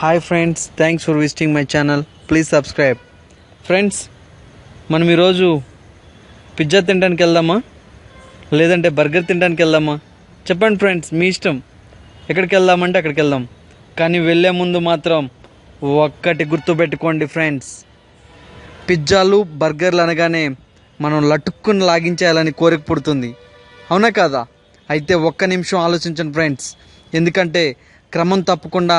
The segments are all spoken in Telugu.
Hi friends thanks for visiting my channel please subscribe friends మనం ఈరోజు పిజ్జా తినడానికి వెళ్దామా? లేదంటే బర్గర్ తినడానికి వెళ్దామా? చెప్పండి ఫ్రెండ్స్ మీ ఇష్టం. ఎక్కడికి వెళ్దామంటే అక్కడికి వెళ్దాం. కానీ వెళ్ళే ముందు మాత్రం ఒక్కటి గుర్తుపెట్టుకోండి ఫ్రెండ్స్ పిజ్జాలు బర్గర్లు అనగానే మనం లటుక్కుని లాగించేయాలని కోరిక పుడుతుంది. అవునా కాదా? అయితే ఒక్క నిమిషం ఆలోచించండి ఫ్రెండ్స్ ఎందుకంటే క్రమం తప్పకుండా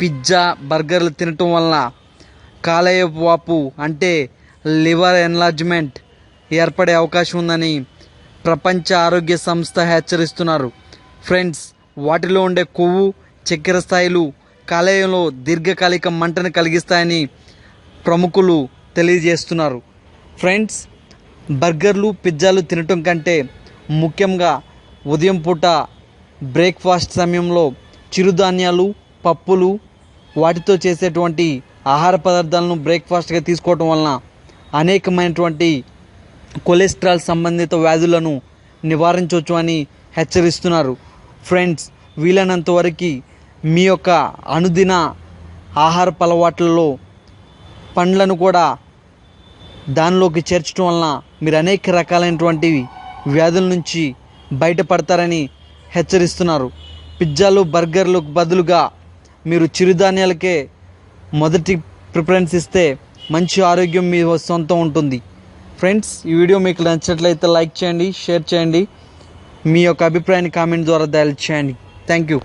పిజ్జా బర్గర్లు తినటం వలన కాలేయ వాపు అంటే లివర్ ఎన్లార్జ్మెంట్ ఏర్పడే అవకాశం ఉందని ప్రపంచ ఆరోగ్య సంస్థ హెచ్చరిస్తున్నారు. ఫ్రెండ్స్ వాటిలో ఉండే కొవ్వు చక్కెర స్థాయిలు కాలేయంలో దీర్ఘకాలిక మంటను కలిగిస్తాయని ప్రముఖులు తెలియజేస్తున్నారు. ఫ్రెండ్స్ బర్గర్లు పిజ్జాలు తినటం కంటే ముఖ్యంగా ఉదయం పూట బ్రేక్ఫాస్ట్ సమయంలో చిరుధాన్యాలు పప్పులు వాటితో చేసేటువంటి ఆహార పదార్థాలను బ్రేక్ఫాస్ట్గా తీసుకోవటం వలన అనేకమైనటువంటి కొలెస్ట్రాల్ సంబంధిత వ్యాధులను నివారించవచ్చు అని హెచ్చరిస్తున్నారు. ఫ్రెండ్స్ వీలైనంత వరకు మీ యొక్క అనుదిన ఆహారపు అలవాట్లలో పండ్లను కూడా దానిలోకి చేర్చడం వలన మీరు అనేక రకాలైనటువంటి వ్యాధుల నుంచి బయటపడతారని హెచ్చరిస్తున్నారు. పిజ్జాలు బర్గర్లకు బదులుగా మీరు చిరుధాన్యాలకే మొదటి ప్రిఫరెన్స్ ఇస్తే మంచి ఆరోగ్యం మీ సొంతం ఉంటుంది. ఫ్రెండ్స్ ఈ వీడియో మీకు నచ్చినట్లయితే లైక్ చేయండి షేర్ చేయండి. మీ యొక్క అభిప్రాయాన్ని కామెంట్ ద్వారా దయచేయండి థ్యాంక్ యూ